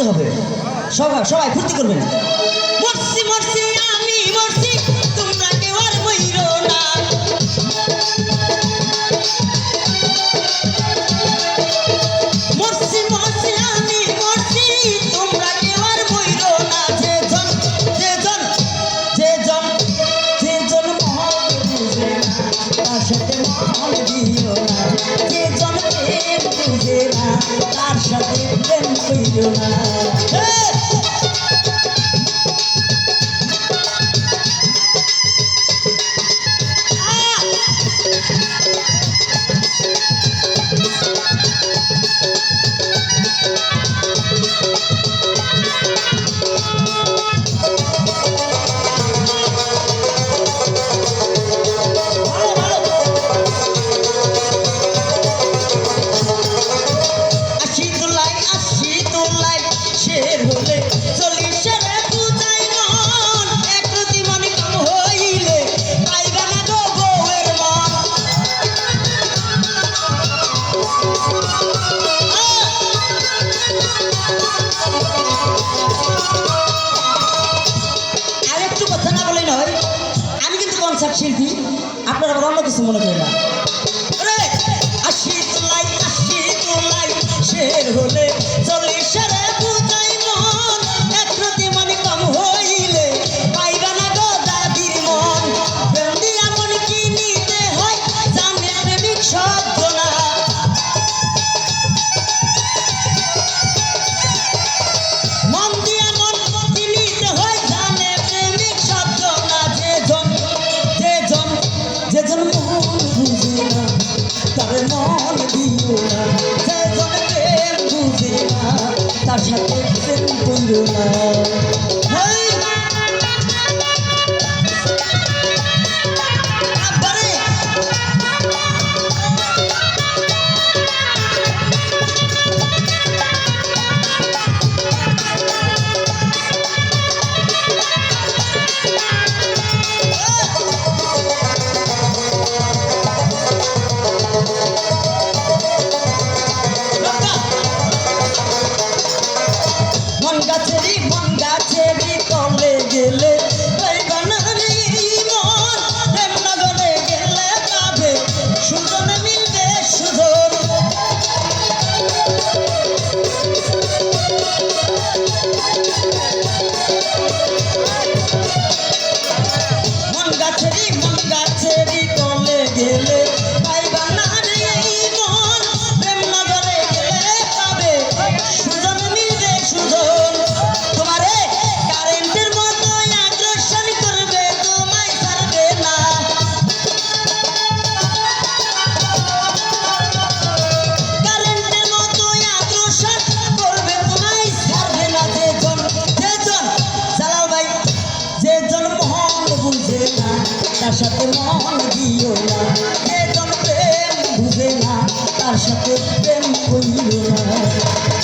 নাচতে হবে। সবাই সবাই ফুর্তি করবেন। লাগে না তার সাথে প্রেম করিও না। সাহেব শিল্পী আপনারা আবার অন্য কিছু মনে করেন না। মন দিও না। যে জনকে তার সাথে গাছেরই বন গাছেরই তলে গেলে Manga Teddy, Manga Teddy, don't let it আশা করতেন প্রেম না।